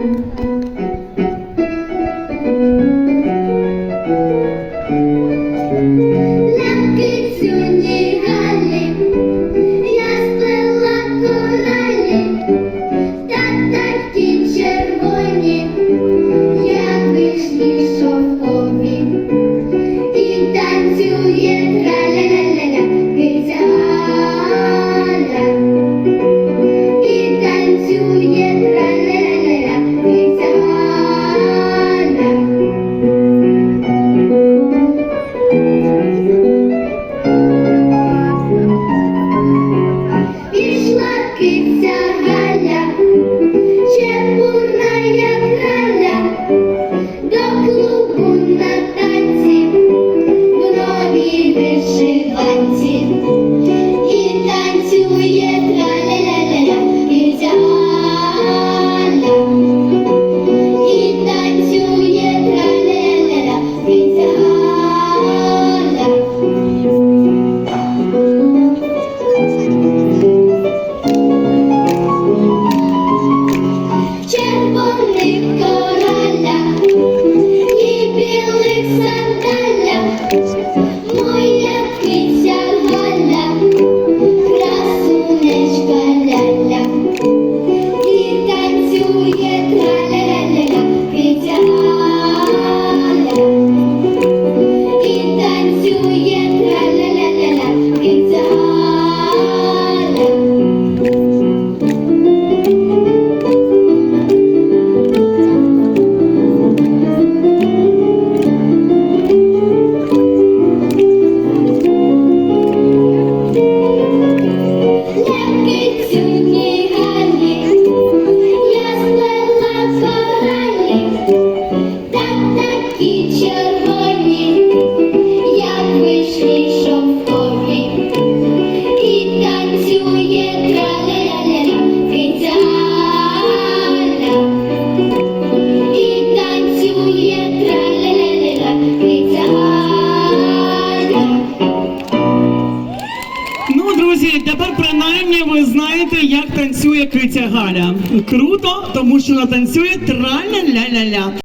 Música Alexander. Тепер принаймні ви знаєте, як танцює Критя Галя. Круто, тому що вона танцює траля-ля-ля-ля.